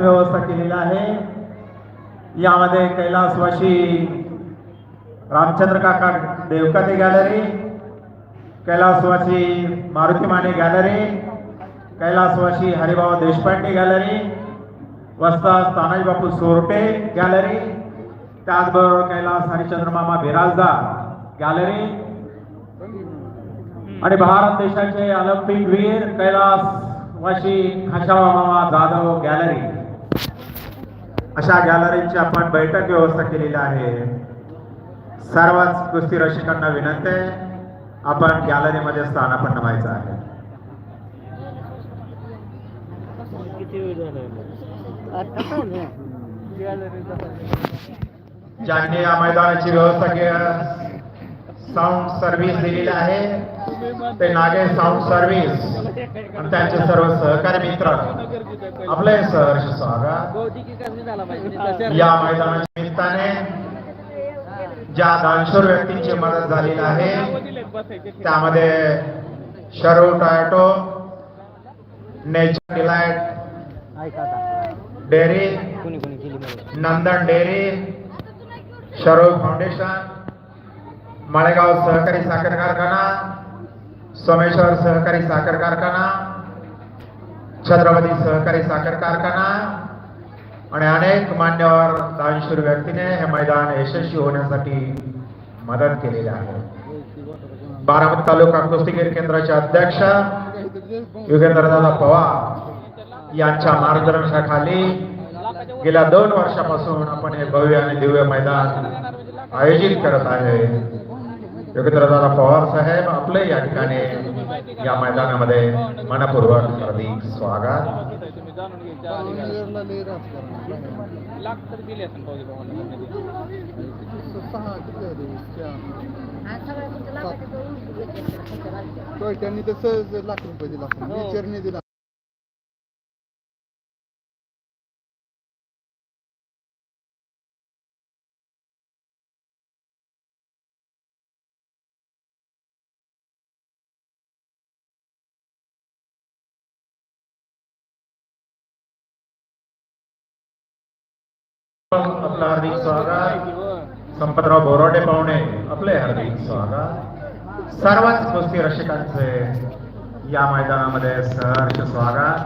व्यवस्था केलेली आहे. यामध्ये कैलासवाशी रामचंद्र काका देवकाते गॅलरी कैलासवाशी मारुती माने गॅलरी कैलासवाशी हरिभाऊ देशपांडे गॅलरी वस्ताद तानाजी बापू सोरपे गॅलरी त्याचबरोबर कैलास हरिचंद्र मामा बिराजदार गॅलरी आणि भारत देशाचे ऑलिम्पिक वीर कैलास वाशी खाशावा मामा जाधव गॅलरी. अशा गॅलरीची आपण बैठक व्यवस्था केलेली आहे. सर्वच कुस्ती रसिकांना विनंती आहे. आपण गॅलरीमध्ये स्थानापन्न व्हायचं आहे. किती वेळ झाला आता ज्यांनी या मैदानाची व्यवस्था के साऊंड सर्व्हिस दिलेली आहे ते नागे साऊंड सर्व्हिस आणि त्यांचे सर्व सहकारी मित्र आपले सहर्ष स्वागत. या मैदानाच्या निमित्ताने ज्या दानशूर व्यक्तींची मदत झालेली आहे त्यामध्ये शरू टायटो nature delight dairy Nandan dairy Sharu foundation Malegaon सहकारी साखर कारखाना सोमेश्वर सहकारी साखर कारखाना छत्रपती सहकारी साखर कारखाना आणि अनेक मान्यवर दानशूर व्यक्तीने हे मैदान यशस्वी होण्यासाठी मदत केलेली आहे. बारामती तालुका कुस्तीगीर केंद्राचे अध्यक्ष युगेंद्रदादा पवार यांच्या मार्गदर्शनाखाली गेल्या दोन वर्षापासून आपण हे भव्य आणि दिव्य मैदान आयोजित करत आहे. योगेंद्रदादा पवार साहेब आपले या ठिकाणी या मैदानामध्ये मनपूर्वक हार्दिक स्वागत. त्यांनी सहज लाख रुपये दिला. हो. दिला. आपलं हार्दिक स्वागत. संपतराव बोराडे पाहुणे आपले हार्दिक स्वागत. सर्वच कुस्ती रसिकांचे या मैदानामध्ये सहर्ष स्वागत.